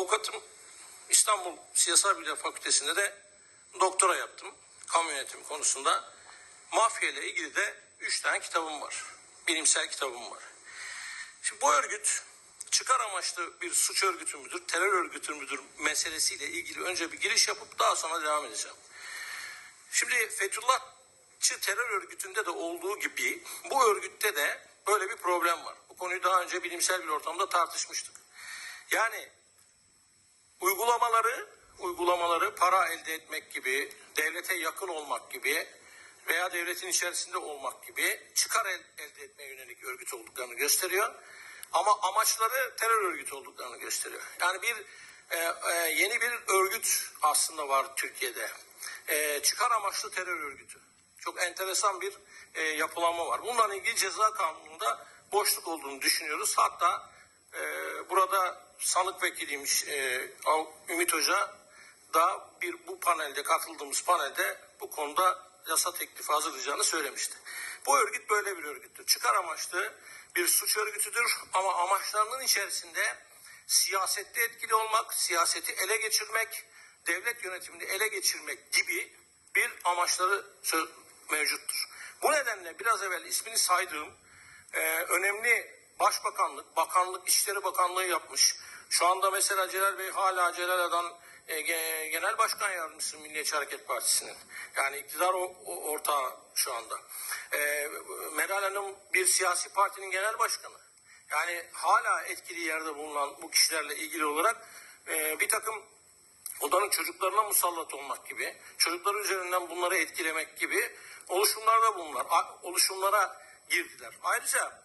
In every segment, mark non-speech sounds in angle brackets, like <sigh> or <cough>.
avukatım. İstanbul Siyasal Bilimler Fakültesi'nde de doktora yaptım. Kamu yönetimi konusunda. Mafya ile ilgili de üç tane kitabım var. Bilimsel kitabım var. Şimdi bu örgüt çıkar amaçlı bir suç örgütü müdür, terör örgütü müdür meselesiyle ilgili önce bir giriş yapıp daha sonra devam edeceğim. Şimdi Fethullahçı terör örgütünde de olduğu gibi bu örgütte de böyle bir problem var. Bu konuyu daha önce bilimsel bir ortamda tartışmıştık. Yani uygulamaları uygulamaları para elde etmek gibi, devlete yakın olmak gibi veya devletin içerisinde olmak gibi çıkar el- elde etmeye yönelik örgüt olduklarını gösteriyor. Ama amaçları terör örgütü olduklarını gösteriyor. Yani bir e, e, yeni bir örgüt aslında var Türkiye'de. E, çıkar amaçlı terör örgütü. Çok enteresan bir e, yapılanma var. Bununla ilgili ceza kanununda boşluk olduğunu düşünüyoruz. Hatta e, burada sanık vekiliymiş e, Ümit Hoca da bir bu panelde katıldığımız panelde bu konuda yasa teklifi hazırlayacağını söylemişti. Bu örgüt böyle bir örgüttür. Çıkar amaçlı bir suç örgütüdür ama amaçlarının içerisinde siyasette etkili olmak, siyaseti ele geçirmek, devlet yönetimini ele geçirmek gibi bir amaçları mevcuttur. Bu nedenle biraz evvel ismini saydığım e, önemli başbakanlık, bakanlık, İçişleri Bakanlığı yapmış. Şu anda mesela Celal Bey hala Celal Adan e, ge- Genel Başkan Yardımcısı Milliyetçi Hareket Partisi'nin. Yani iktidar o, o- ortağı şu anda. E, Meral Hanım bir siyasi partinin genel başkanı. Yani hala etkili yerde bulunan bu kişilerle ilgili olarak e, bir takım odanın çocuklarına musallat olmak gibi, çocuklar üzerinden bunları etkilemek gibi oluşumlarda bunlar, oluşumlara girdiler. Ayrıca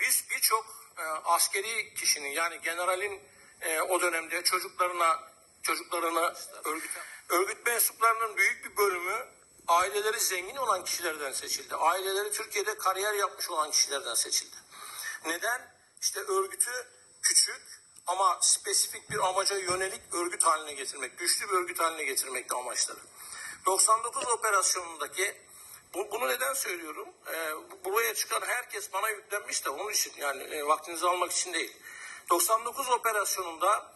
biz birçok e, askeri kişinin yani generalin e, o dönemde çocuklarına çocuklarına örgüt örgüt mensuplarının büyük bir bölümü aileleri zengin olan kişilerden seçildi. Aileleri Türkiye'de kariyer yapmış olan kişilerden seçildi. Neden? İşte örgütü küçük ama spesifik bir amaca yönelik örgüt haline getirmek, güçlü bir örgüt haline getirmekti amaçları. 99 operasyonundaki bu, bunu neden söylüyorum? Ee, bu- buraya çıkan herkes bana yüklenmiş de onun için yani e, vaktinizi almak için değil. 99 operasyonunda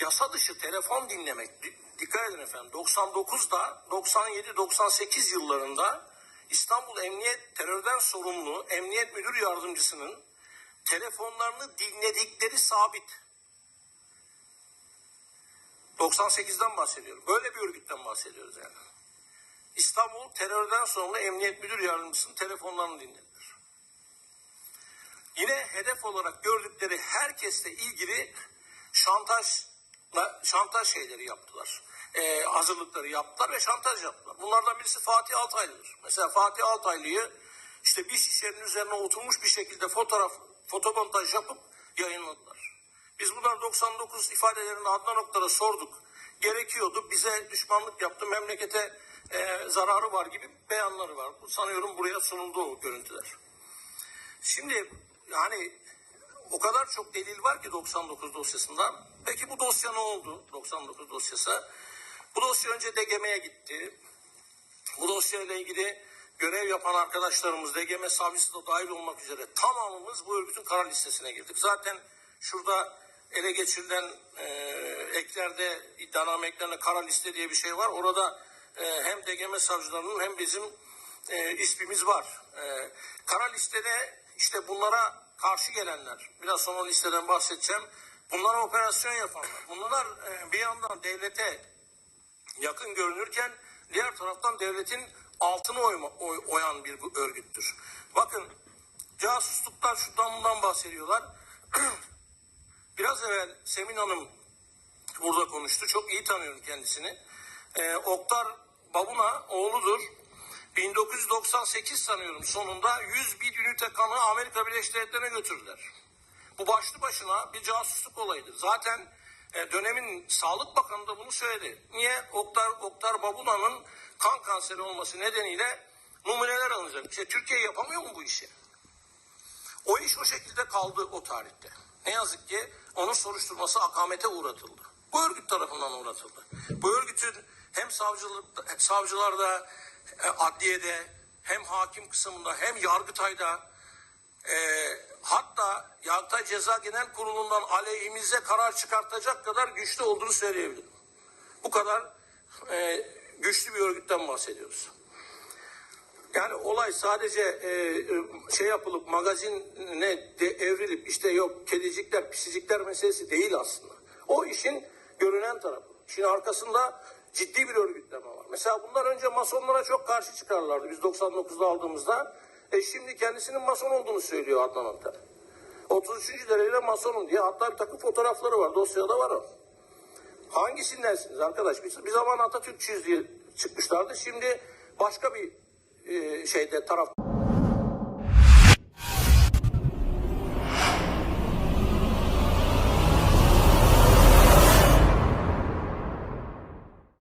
yasa dışı telefon dinlemek di- dikkat edin efendim 99'da 97 98 yıllarında İstanbul Emniyet terörden sorumlu Emniyet Müdür Yardımcısının telefonlarını dinledikleri sabit. 98'den bahsediyorum. Böyle bir örgütten bahsediyoruz yani. İstanbul terörden sorumlu Emniyet Müdür Yardımcısının telefonlarını dinlediler. Yine hedef olarak gördükleri herkesle ilgili şantajla şantaj şeyleri yaptılar. Ee, hazırlıkları yaptılar ve şantaj yaptılar. Bunlardan birisi Fatih Altaylı'dır. Mesela Fatih Altaylı'yı işte bir şişenin üzerine oturmuş bir şekilde fotoğraf, fotomontaj yapıp yayınladılar. Biz bunlar 99 ifadelerini Adnan Oktar'a sorduk. Gerekiyordu. Bize düşmanlık yaptı. Memlekete e, zararı var gibi beyanları var. Sanıyorum buraya sunuldu o görüntüler. Şimdi yani o kadar çok delil var ki 99 dosyasında. Peki bu dosya ne oldu 99 dosyası? Bu dosya önce DGM'ye gitti. Bu dosyayla ilgili görev yapan arkadaşlarımız DGM savcısı da dahil olmak üzere tamamımız bu örgütün kara listesine girdik. Zaten şurada ele geçirilen e, eklerde iddianame eklerinde kara liste diye bir şey var. Orada e, hem DGM savcılarının hem bizim e, ismimiz var. E, kara listede işte bunlara karşı gelenler, biraz sonra o listeden bahsedeceğim. Bunlara operasyon yapanlar. Bunlar e, bir yandan devlete yakın görünürken diğer taraftan devletin altını oyma, oy- oyan bir örgüttür. Bakın casusluklar şundan bundan bahsediyorlar. <clears throat> Biraz evvel Semin Hanım burada konuştu. Çok iyi tanıyorum kendisini. Ee, Oktar Babuna oğludur. 1998 sanıyorum sonunda 100 bin ünite kanı Amerika Birleşik Devletleri'ne götürdüler. Bu başlı başına bir casusluk olayıdır. Zaten e, dönemin Sağlık Bakanı da bunu söyledi. Niye? Oktar, Oktar Babuna'nın kan kanseri olması nedeniyle numuneler alınacak. İşte Türkiye yapamıyor mu bu işi? O iş o şekilde kaldı o tarihte. Ne yazık ki onun soruşturması akamete uğratıldı. Bu örgüt tarafından uğratıldı. Bu örgütün hem savcılık, savcılarda, adliyede, hem hakim kısmında, hem yargıtayda e, hatta Yargıtay Ceza Genel Kurulu'ndan aleyhimize karar çıkartacak kadar güçlü olduğunu söyleyebilirim. Bu kadar e, güçlü bir örgütten bahsediyoruz. Yani olay sadece e, e, şey yapılıp magazine de evrilip işte yok kedicikler, pisicikler meselesi değil aslında. O işin görünen tarafı. İşin arkasında ciddi bir örgütleme var. Mesela bunlar önce masonlara çok karşı çıkarlardı biz 99'da aldığımızda. E şimdi kendisinin mason olduğunu söylüyor Adnan Antar. 33. derecede masonum diye hatta bir takım fotoğrafları var. Dosyada var o. Hangisindensiniz arkadaş? Bir, bir zaman Atatürkçüyüz diye çıkmışlardı. Şimdi başka bir e, şeyde taraf